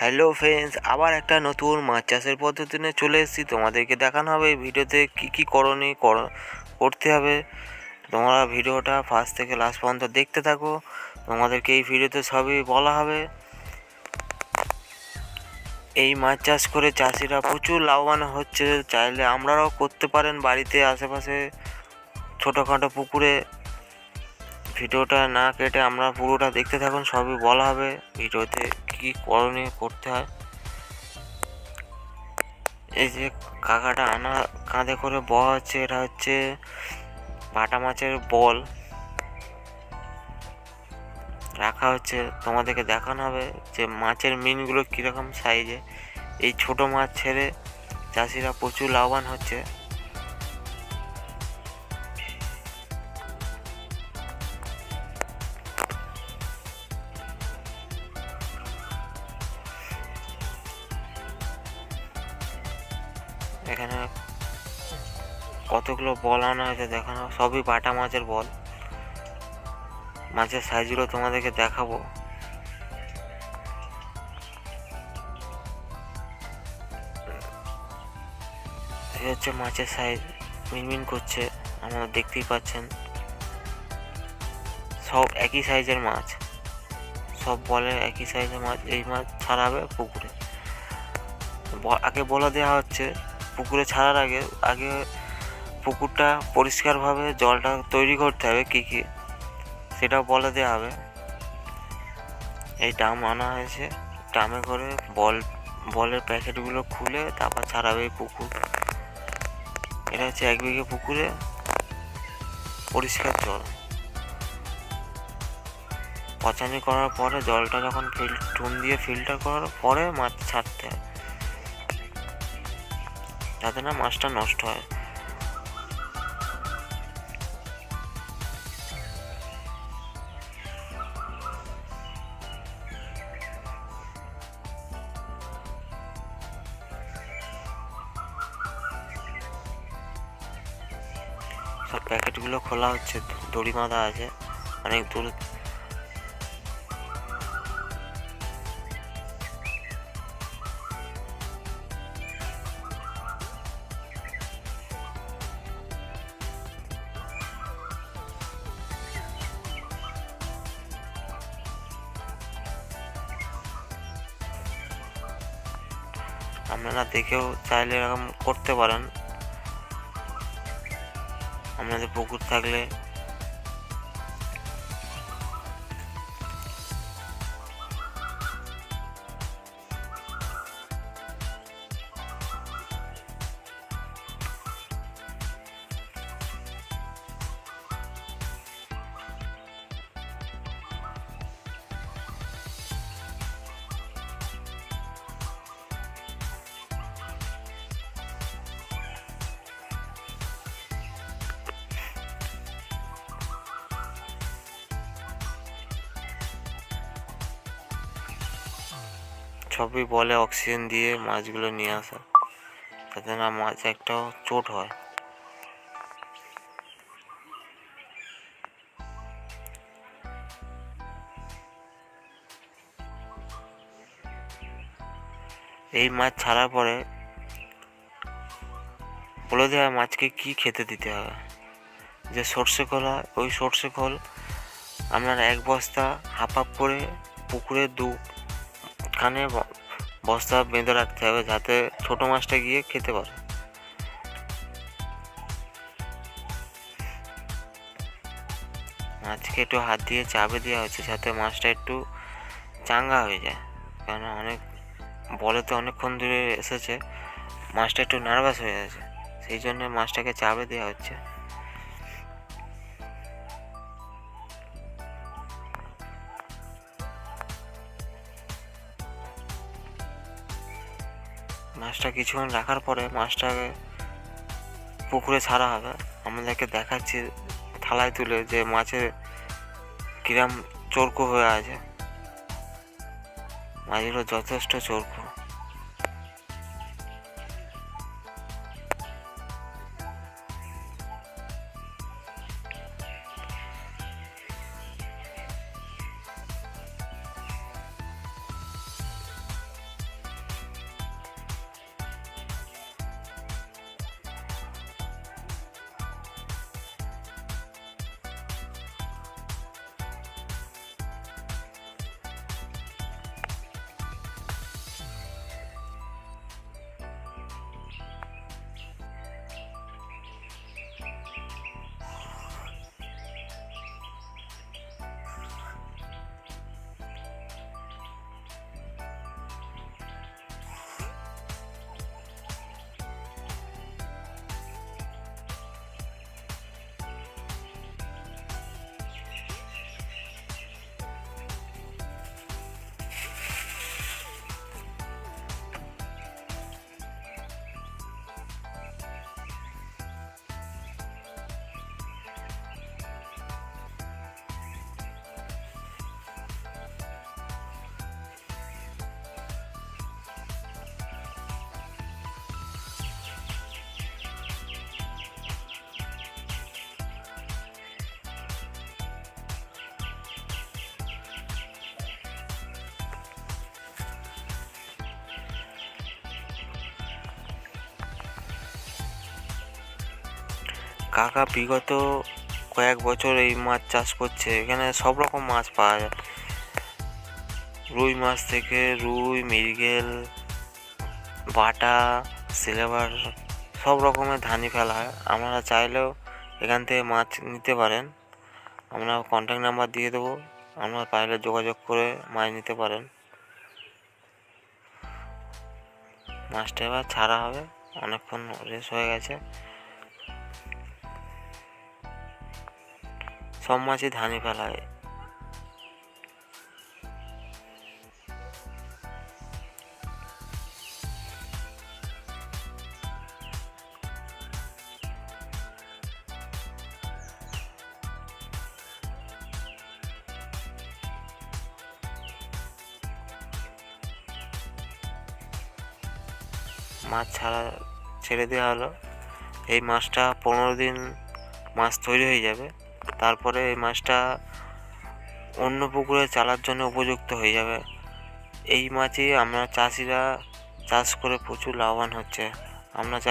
Hello friends আবার একটা নতুন মাছ চাষের পদ্ধতি নিয়ে চলে এসেছি। তোমাদেরকে দেখানো হবে ভিডিওতে কী কী করণীয় কর- করতে হবে। তোমরা ভিডিওটা ফার্স্ট থেকে লাস্ট পর্যন্ত দেখতে থাকো। তোমাদেরকে এই ভিডিওতে সবই বলা হবে। এই মাছ চাষ করে চাষিরা প্রচুর লাভবান হচ্ছে। চাইলে আপনারাও করতে পারেন বাড়িতে, আশেপাশে, ছোটোখাটো পুকুরে। ভিডিওটা না কেটে আমরা পুরোটা দেখতে থাকুন, সবই বলা হবে। ভিডিওতে কী করণীয় করতে হয়। এই যে কাকাটা আনা কাঁধে করে বওয়া হচ্ছে, এটা হচ্ছে বাটা মাছের বল। রাখা হচ্ছে, তোমাদেরকে দেখানো হবে যে মাছের মিনগুলো কীরকম সাইজে এই ছোট মাছ ছেড়ে চাষিরা প্রচুর লাভবান হচ্ছে। এখানে কতগুলো বল আনা হয়েছে দেখানো, সবই বাটা মাছের বল। মাছের সাইজগুলো তোমাদেরকে দেখাবো। হচ্ছে মাছের সাইজ মিনমিন করছে, আপনারা দেখতেই পাচ্ছেন। সব একই সাইজের মাছ। সব বলে একই সাইজের মাছ, এই মাছ ছাড়াবে পুকুরে। আগে বলে দেওয়া হচ্ছে পুকুরে ছাড়ার আগে আগে পুকুরটা পরিষ্কারভাবে জলটা তৈরি করতে হবে কী কী, সেটাও বলে দেওয়া হবে। এই ডাম আনা হয়েছে। ডামে করে বল, বলের প্যাকেটগুলো খুলে তারপর ছাড়াবে এই পুকুর। এটা হচ্ছে এক বিঘে পুকুরে পরিষ্কার জল। পচানি করার পরে জলটা যখন ফিল চুন দিয়ে ফিল্টার করার পরে মাছ ছাড়তে হয়। যাতে না মাছটা নষ্ট হয়। সব প্যাকেটগুলো খোলা হচ্ছে দড়ি বাঁধা আছে অনেক দূর আপনারা দেখেও চাইলে এরকম করতে পারেন। আপনাদের পুকুর থাকলে সবই বলে অক্সিজেন দিয়ে মাছগুলো নিয়ে আসা। যাতে না মাছ একটাও চোট হয়। এই মাছ ছাড়ার পরে বলে দেওয়া মাছকে কি খেতে দিতে হবে? যে সর্ষে খোল ওই সর্ষে খোল আপনার এক বস্তা হাফ হাফ করে পুকুরে দু কানে বস্তা বেঁধে রাখতে হবে যাতে ছোট মাছটা গিয়ে খেতে পারে। মাছকে একটু হাত দিয়ে চাপে দেওয়া হচ্ছে যাতে মাছটা একটু চাঙ্গা হয়ে যায়। কেন অনেক, বলে তো অনেকক্ষণ ধরে এসেছে, মাছটা একটু নার্ভাস হয়ে গেছে। সেই জন্য মাছটাকে চাপে দেওয়া হচ্ছে। মাছটা কিছুক্ষণ রাখার পরে মাছটাকে পুকুরে ছাড়া হবে। আমাদেরকে দেখাচ্ছি থালায় তুলে যে মাছের কিরাম চরকো হয়ে আছে। মাছগুলো যথেষ্ট চরকো। কাকা বিগত কয়েক বছর এই মাছ চাষ করছে, এখানে সব রকম মাছ পাওয়া যায়। রুই মাছ থেকে রুই, মৃগেল, বাটা, সিলভার, সব রকমের ধানি ফেলা হয়। আপনারা চাইলেও এখান থেকে মাছ নিতে পারেন। আমরা কন্ট্যাক্ট নাম্বার দিয়ে দেবো, আপনারা পাইলে যোগাযোগ করে মাছ নিতে পারেন। মাছটা এবার ছাড়া হবে, অনেকক্ষণ রেস হয়ে গেছে। সব মাছই ধানি ফেলা হয়। মাছ ছাড়া ছেড়ে দেওয়া হলো। এই মাছটা পনেরো দিন মাছ তৈরি হয়ে যাবে। তারপরে এই মাছটা অন্য পুকুরে চালার জন্য উপযুক্ত হয়ে যাবে। এই মাছই আমরা চাষিরা চাষ করে প্রচুর লাভবান হচ্ছে। আমরা চাই